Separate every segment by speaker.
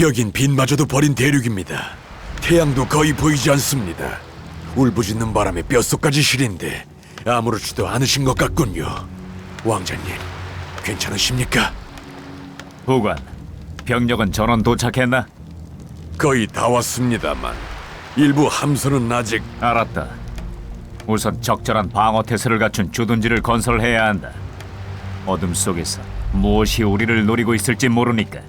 Speaker 1: 여긴 빛마저도 버린 대륙입니다. 태양도 거의 보이지 않습니다. 울부짖는 바람에 뼛속까지 시린데 아무렇지도 않으신 것 같군요. 왕자님, 괜찮으십니까?
Speaker 2: 보관. 병력은 전원 도착했나?
Speaker 1: 거의 다 왔습니다만 일부 함선은 아직
Speaker 2: 알았다. 우선 적절한 방어 태세를 갖춘 주둔지를 건설해야 한다. 어둠 속에서 무엇이 우리를 노리고 있을지 모르니까.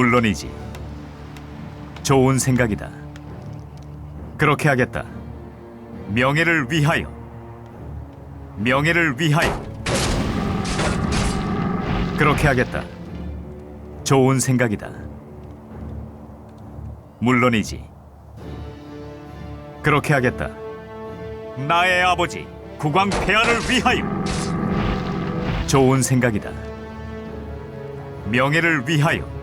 Speaker 2: 물론이지. 좋은 생각이다. 그렇게 하겠다. 명예를 위하여. 명예를 위하여. 그렇게 하겠다. 좋은 생각이다. 물론이지. 그렇게 하겠다. 나의 아버지 국왕 폐하를 위하여. 좋은 생각이다. 명예를 위하여.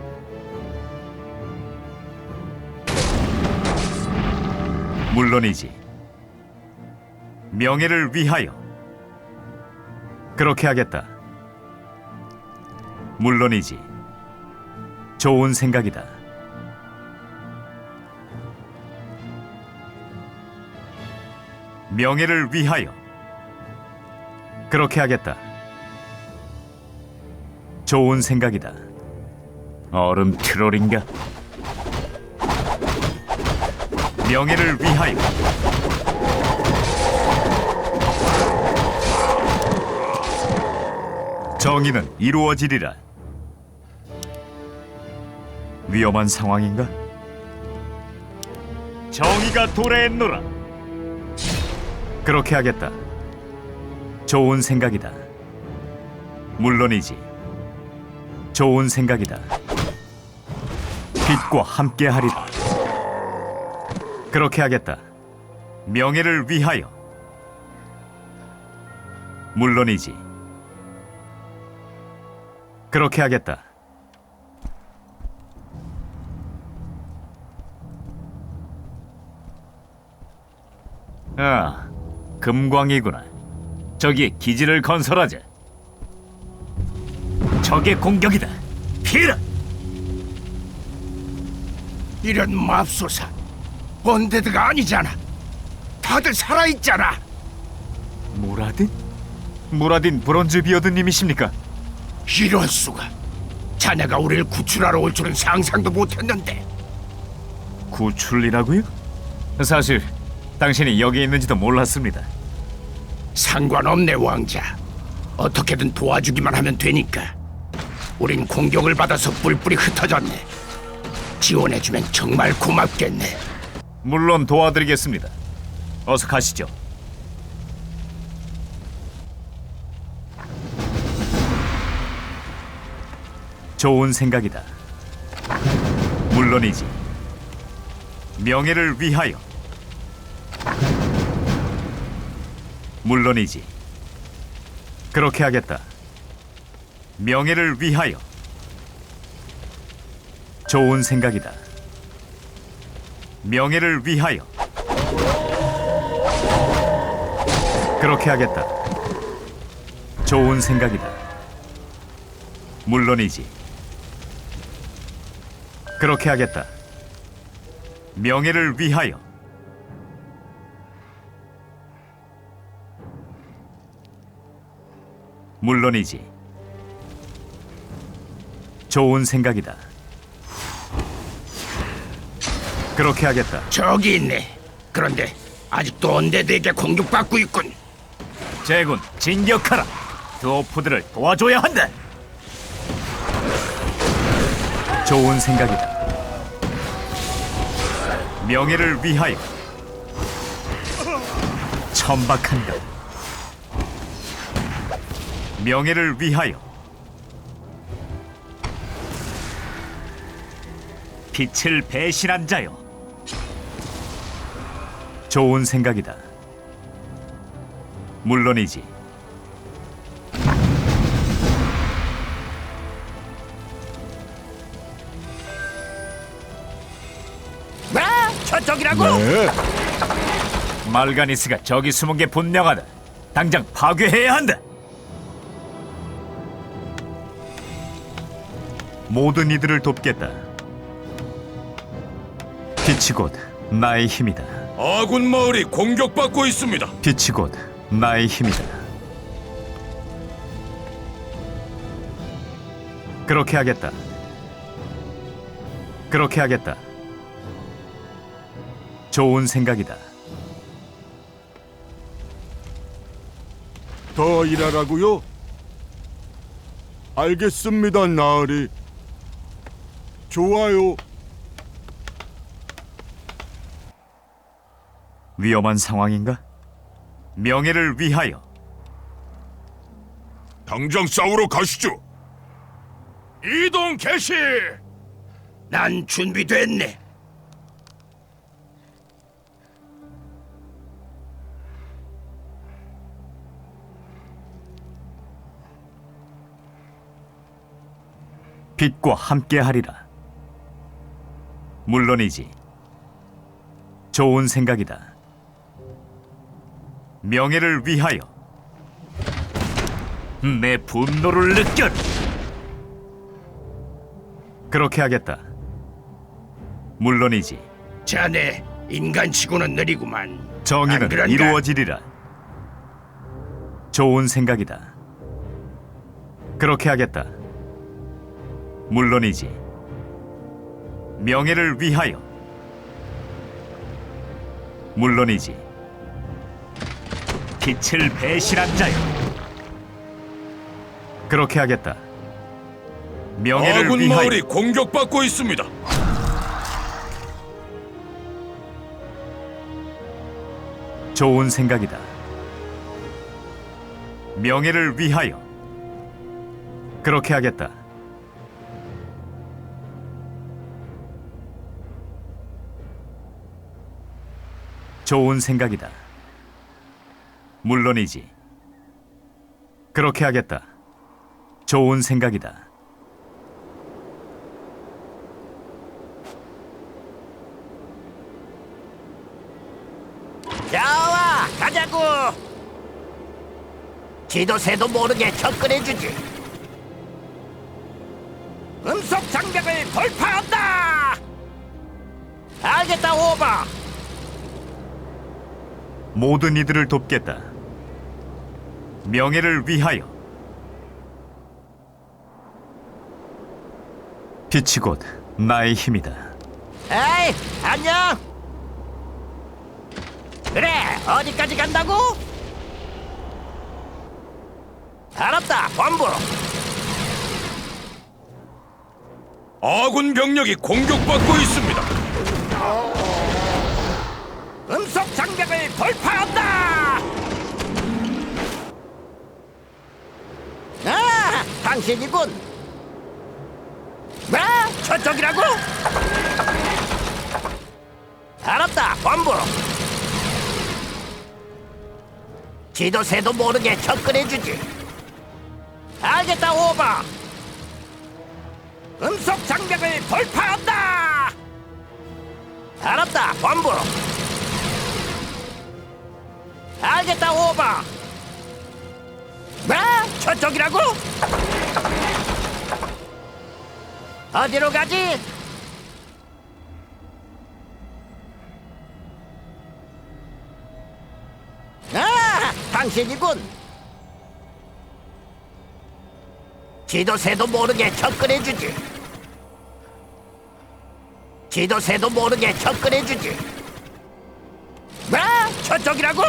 Speaker 2: 물론이지. 명예를 위하여. 그렇게 하겠다. 물론이지. 좋은 생각이다. 명예를 위하여. 그렇게 하겠다. 좋은 생각이다. 얼음 트롤인가? 명예를 위하여. 정의는 이루어지리라. 위험한 상황인가? 정의가 도래했노라. 그렇게 하겠다. 좋은 생각이다. 물론이지. 좋은 생각이다. 빛과 함께하리라. 그렇게 하겠다. 명예를 위하여. 물론이지. 그렇게 하겠다. 아, 금광이구나. 저기 기지를 건설하자. 적의 공격이다. 피라!
Speaker 3: 이런 맙소사 언데드가 아니잖아 다들 살아있잖아
Speaker 2: 무라딘? 무라딘 브론즈 비어드님이십니까?
Speaker 3: 이럴 수가 자네가 우리를 구출하러 올 줄은 상상도 못했는데
Speaker 2: 구출이라고요? 사실 당신이 여기 있는지도 몰랐습니다.
Speaker 3: 상관없네 왕자 어떻게든 도와주기만 하면 되니까 우린 공격을 받아서 뿔뿔이 흩어졌네 지원해주면 정말 고맙겠네
Speaker 2: 물론 도와드리겠습니다. 어서 가시죠. 좋은 생각이다. 물론이지. 명예를 위하여. 물론이지. 그렇게 하겠다. 명예를 위하여. 좋은 생각이다. 명예를 위하여. 그렇게 하겠다. 좋은 생각이다. 물론이지. 그렇게 하겠다. 명예를 위하여. 물론이지. 좋은 생각이다. 그렇게 하겠다.
Speaker 3: 저기 있네 그런데 아직도 언데드에게 공격받고 있군
Speaker 2: 제군 진격하라. 드워프들을 도와줘야 한다. 좋은 생각이다. 명예를 위하여. 천박한다. 명예를 위하여. 빛을 배신한 자요. 좋은 생각이다. 물론이지.
Speaker 3: 뭐? 저쪽이라고?
Speaker 2: 말가니스가 저기 숨은 게 분명하다. 당장 파괴해야 한다. 모든 이들을 돕겠다. 빛이 곧 나의 힘이다.
Speaker 1: 아군 마을이 공격받고 있습니다.
Speaker 2: 빛이 곧 나의 힘이다. 그렇게 하겠다. 그렇게 하겠다. 좋은 생각이다.
Speaker 4: 더 일하라고요? 알겠습니다, 나으리. 좋아요.
Speaker 2: 위험한 상황인가? 명예를 위하여
Speaker 1: 당장 싸우러 가시죠. 이동 개시.
Speaker 3: 난 준비됐네.
Speaker 2: 빛과 함께하리라. 물론이지. 좋은 생각이다. 명예를 위하여 내 분노를 느껴. 그렇게 하겠다. 물론이지.
Speaker 3: 자네 인간치고는 느리구만. 안
Speaker 2: 정의는
Speaker 3: 그런가?
Speaker 2: 이루어지리라. 좋은 생각이다. 그렇게 하겠다. 물론이지. 명예를 위하여. 물론이지. 빛을 배신한 자요. 그렇게 하겠다. 명예를
Speaker 1: 아군
Speaker 2: 위하여.
Speaker 1: 마을이 공격받고 있습니다.
Speaker 2: 좋은 생각이다. 명예를 위하여. 그렇게 하겠다. 좋은 생각이다. 물론이지. 그렇게 하겠다. 좋은 생각이다.
Speaker 3: 자와 가자고. 지도새도 모르게 접근해주지. 음속 장벽을 돌파한다. 알겠다 오버.
Speaker 2: 모든 이들을 돕겠다. 명예를 위하여. 빛이 곧 나의 힘이다.
Speaker 3: 에이 안녕. 그래 어디까지 간다고? 알았다 본부.
Speaker 1: 아군 병력이 공격받고 있습니다.
Speaker 3: 장벽을 돌파한다! 아, 당신이군. 뭐? 저쪽이라고? 알았다, 본부. 지도새도 모르게 접근해주지. 알겠다, 오버. 음속 장벽을 돌파한다! 알았다, 본부. 알겠다 오버 뭐? 저쪽이라고? 어디로 가지? 아, 당신이군 지도새도 모르게 접근해주지 지도새도 모르게 접근해주지 뭐? 저쪽이라고?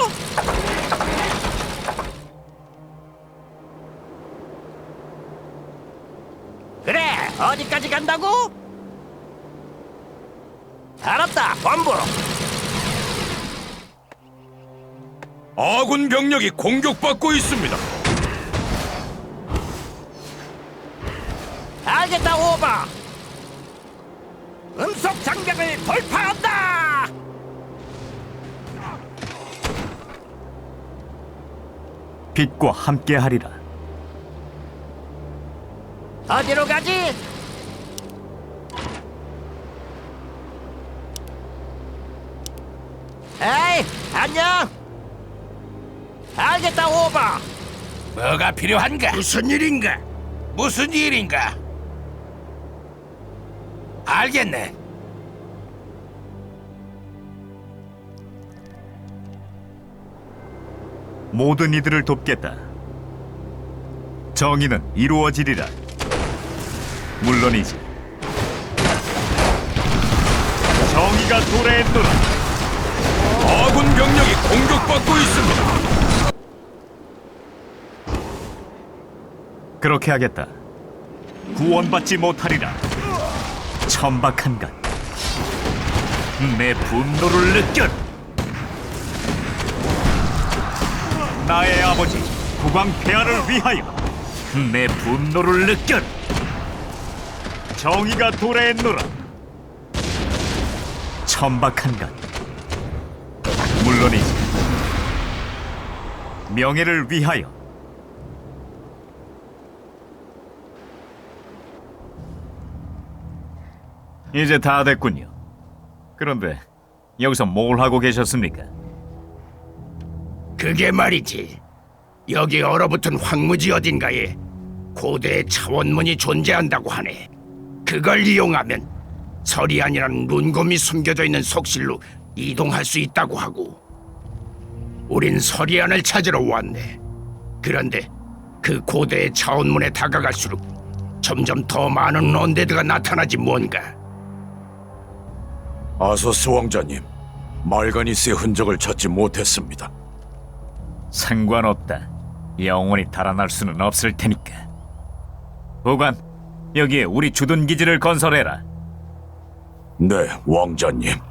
Speaker 3: 그래, 어디까지 간다고? 알았다, 본부.
Speaker 1: 아군 병력이 공격받고 있습니다.
Speaker 3: 알겠다, 오버. 음속 장벽을 돌파한다.
Speaker 2: 빛과 함께하리라.
Speaker 3: 어디로 가지? 에이, 안녕. 알겠다, 오버. 뭐가 필요한가? 무슨 일인가? 무슨 일인가? 알겠네.
Speaker 2: 모든 이들을 돕겠다. 정의는 이루어지리라. 물론이지. 정의가 도래했노라.
Speaker 1: 아군 병력이 공격받고 있습니다.
Speaker 2: 그렇게 하겠다. 구원받지 못하리라. 천박한 것. 내 분노를 느껴. 나의 아버지 국왕 폐하를 위하여 내 분노를 느껴. 정의가 도래했노라. 천박한 것. 물론이지. 명예를 위하여. 이제 다 됐군요. 그런데 여기서 뭘 하고 계셨습니까?
Speaker 3: 그게 말이지. 여기 얼어붙은 황무지 어딘가에 고대의 차원문이 존재한다고 하네. 그걸 이용하면 서리안이라는 룬곰이 숨겨져 있는 속실로 이동할 수 있다고 하고. 우린 서리안을 찾으러 왔네. 그런데 그 고대의 차원문에 다가갈수록 점점 더 많은 언데드가 나타나지 뭔가.
Speaker 1: 아소스 왕자님, 말가니스의 흔적을 찾지 못했습니다.
Speaker 2: 상관없다. 영원히 달아날 수는 없을 테니까. 보관, 여기에 우리 주둔 기지를 건설해라.
Speaker 1: 네, 왕자님.